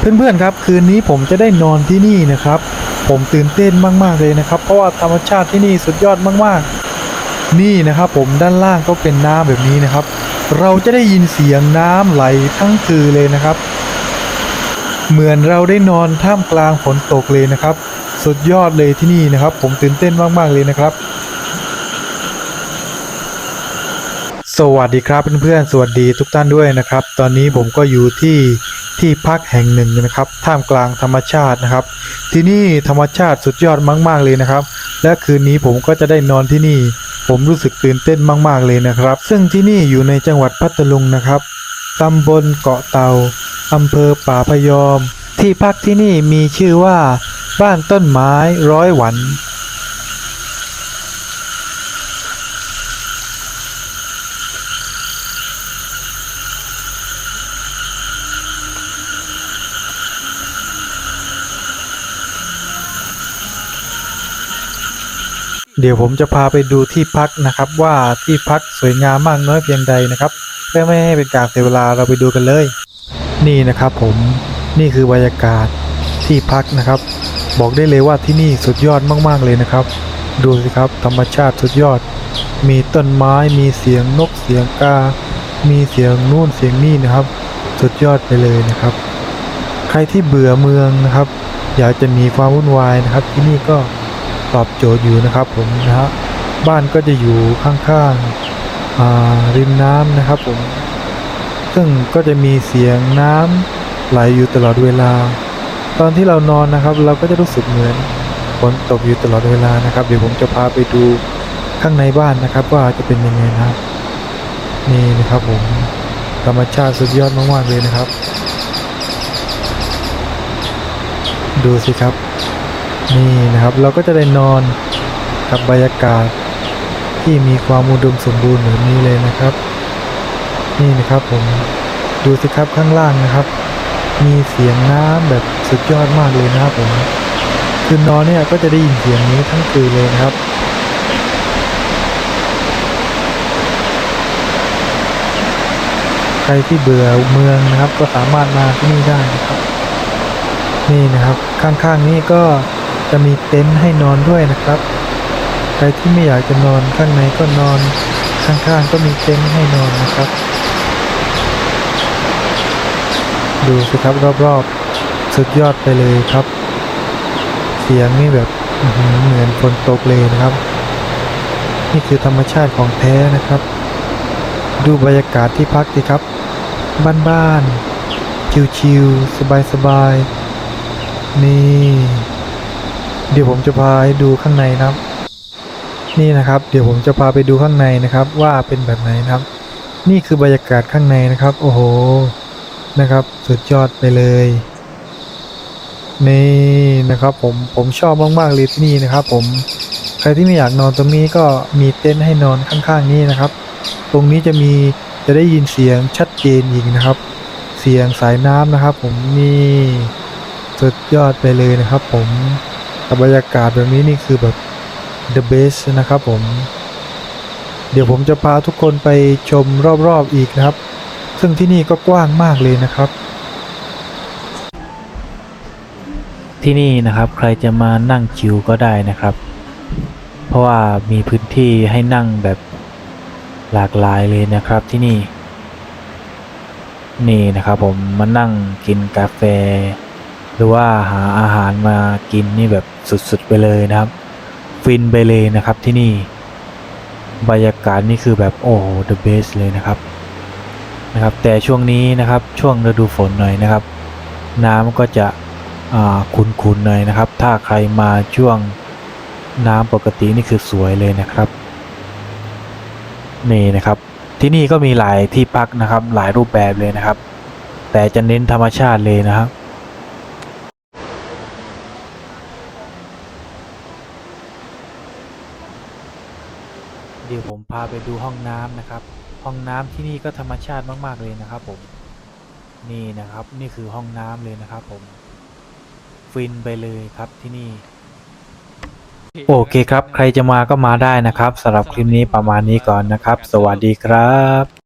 เพื่อนๆครับคืนนี้ผมจะได้นอนที่นี่นะครับ ผมตื่นเต้นมากๆเลยนะครับ เพราะว่าธรรมชาติที่นี่สุดยอดมากๆ นี่นะครับ ผมด้านล่างก็เป็นน้ำแบบนี้นะครับ เราจะได้ยินเสียงน้ำไหลทั้งคืนเลยนะครับ เหมือนเราได้นอนท่ามกลางฝนตกเลยนะครับ สุดยอดเลยที่นี่นะครับ ผมตื่นเต้นมากๆเลยนะครับสวัสดีครับเพื่อนๆ สวัสดีทุกท่านด้วยนะครับ ตอนนี้ผมก็อยู่ที่ ที่พักแห่งหนึ่งนะครับ ท่ามกลางธรรมชาตินะครับ ที่นี่ธรรมชาติสุดยอดมาก ๆเลยนะครับ และคืนนี้ผมก็จะได้นอนที่นี่ ผมรู้สึกตื่นเต้นมาก ๆเลยนะครับ ซึ่งที่นี่อยู่ในจังหวัดพัทลุงนะครับตำบลเกาะเตาอำเภอป่าพยอม ที่พักที่นี่มีชื่อว่า บ้านต้นไม้ร้อยหวัน เดี๋ยวผมจะพาไปดูที่พักนะครับ ว่าที่พักสวยงามมากน้อยเพียงใดนะครับเพื่อไม่ให้เป็นการเสียเวลาเราไปดูกันเลย นี่นะครับผมนี่คือบรรยากาศที่พักนะครับ บอกได้เลยว่าที่นี่สุดยอดมาก ๆเลยนะครับ ดูสิครับธรรมชาติสุดยอด มีต้นไม้มีเสียงนกเสียงกา มีเสียงนู่นเสียงนี่นะครับ สุดยอดไปเลยนะครับ ใครที่เบื่อเมืองนะครับ อยากจะมีความวุ่นวายนะครับ ที่นี่ก็ ตอบโจทย์อยู่นะครับผมนะฮะบ้านก็จะอยู่ข้างๆริมน้ำนะครับผม ซึ่งก็จะมีเสียงน้ำไหลอยู่ตลอดเวลา ตอนที่เรานอนนะครับ เราก็จะรู้สึกเหมือนฝนตกอยู่ตลอดเวลานะครับ เดี๋ยวผมจะพาไปดูข้างในบ้านนะครับ ว่าจะเป็นยังไงนะครับ นี่นะครับผมธรรมชาติสุดยอดมากๆเลยนะครับ ดูสิครับ นี่นะครับเราก็จะได้นอนกับบรรยากาศที่มีความอุดมสมบูรณ์แบบนี้เลยนะครับ นี่นะครับผมดูสิครับข้างล่างนะครับ มีเสียงน้ำแบบสุดยอดมากเลยนะครับผมคืนนอนเนี่ยก็จะได้ยินเสียงนี้ทั้งคืนเลยนะครับใครที่เบื่อเมืองนะครับ ก็สามารถมาที่นี่ได้นะครับ นี่นะครับข้างๆนี้ก็ จะมีเต็นท์ให้นอนด้วยนะครับ ใครที่ไม่อยากจะนอนข้างในก็นอนข้างๆก็มีเต็นท์ให้นอนนะครับ ดูสิครับรอบๆ สุดยอดไปเลยครับ เสียงนี่แบบเหมือนฝนตกเลยนะครับ นี่คือธรรมชาติของแท้นะครับ ดูบรรยากาศที่พักสิครับบ้านๆชิวๆสบายๆนี่ เดี๋ยวผมจะพาให้ดูข้างในนะครับ นี่นะครับ เดี๋ยวผมจะพาไปดูข้างในนะครับ ว่าเป็นแบบไหนนะครับ นี่คือบรรยากาศข้างในนะครับ โอ้โหนะครับ สุดยอดไปเลย นี่นะครับ ผมผมชอบมากๆเลยที่นี่นะครับ ผมใครที่ไม่อยากนอนตรงนี้ก็มีเต็นท์ให้นอนข้างๆ นี้นะครับ ตรงนี้จะมีจะได้ยินเสียงชัดเจนอีกนะครับ เสียงสายน้ำนะครับ ผมนี่สุดยอดไปเลยนะครับ ผม กับบรรยากาศแบบนี้นี่คือแบบ the best นะครับผม เดี๋ยวผมจะพาทุกคนไปชมรอบๆอีกนะครับ ซึ่งที่นี่ก็กว้างมากเลยนะครับ ที่นี่นะครับใครจะมานั่งชิวก็ได้นะครับ เพราะว่ามีพื้นที่ให้นั่งแบบหลากหลายเลยนะครับที่นี่ นี่นะครับผมมานั่งกินกาแฟ รือว่าหาอาหารมากินนี่แบบสุดๆไปเลยนะครับ ฟินไปเลยนะครับที่นี่บรรยากาศนี่คือแบบโอ้ the best เลยนะครับนะครับ แต่ช่วงนี้นะครับช่วงฤดูฝนหน่อยนะครับ น้ำก็จะอ่าขุนๆหน่อยนะครับ ถ้าใครมาช่วงน้ำปกตินี่คือสวยเลยนะครับนี่นะครับ ที่นี่ก็มีหลายที่พักนะครับ หลายรูปแบบเลยนะครับ แต่จะเน้นธรรมชาติเลยนะครับ เดี๋ยวผมพาไปดูห้องน้ำนะครับ ห้องน้ำที่นี่ก็ธรรมชาติมาก ๆ เลยนะครับผม นี่นะครับนี่คือห้องน้ำเลยนะครับผม ฟินไปเลยครับที่นี่ โอเคครับ ใครจะมาก็มาได้นะครับสำหรับคลิปนี้ประมาณนี้ก่อนนะครับ สวัสดีครับ